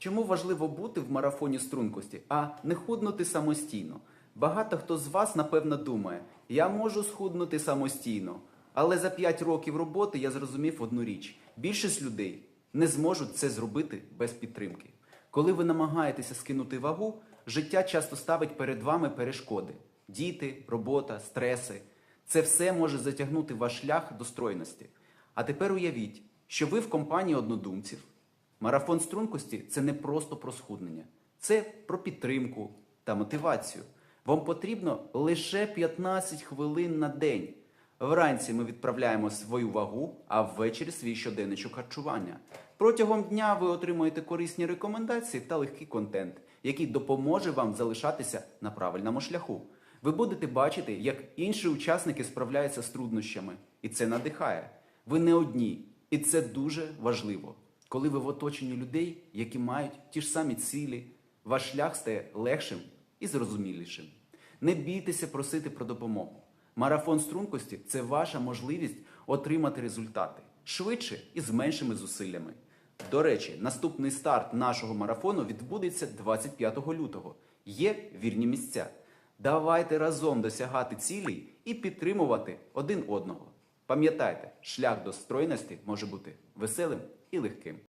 Чому важливо бути в марафоні стрункості, а не худнути самостійно? Багато хто з вас, напевно, думає, я можу схуднути самостійно. Але за 5 років роботи я зрозумів одну річ: більшість людей не зможуть це зробити без підтримки. Коли ви намагаєтеся скинути вагу, життя часто ставить перед вами перешкоди: діти, робота, стреси. Це все може затягнути ваш шлях до стройності. А тепер уявіть, що ви в компанії однодумців. Марафон стрункості це не просто про схуднення, це про підтримку та мотивацію. Вам потрібно лише 15 хвилин на день. Вранці ми відправляємо свою вагу, а ввечері свій щоденничок харчування. Протягом дня ви отримуєте корисні рекомендації та легкий контент, який допоможе вам залишатися на правильному шляху. Ви будете бачити, як інші учасники справляються з труднощами, і це надихає. Ви не одні, і це дуже важливо. Коли ви в оточенні людей, які мають ті ж самі цілі, ваш шлях стає легшим і зрозумілішим. Не бійтеся просити про допомогу. Марафон стрункості це ваша можливість отримати результати швидше і з меншими зусиллями. До речі, наступний старт нашого марафону відбудеться 25 лютого. Є вірні місця. Давайте разом досягати цілей і підтримувати один одного. Пам'ятайте, шлях до стройності може бути веселим і легким.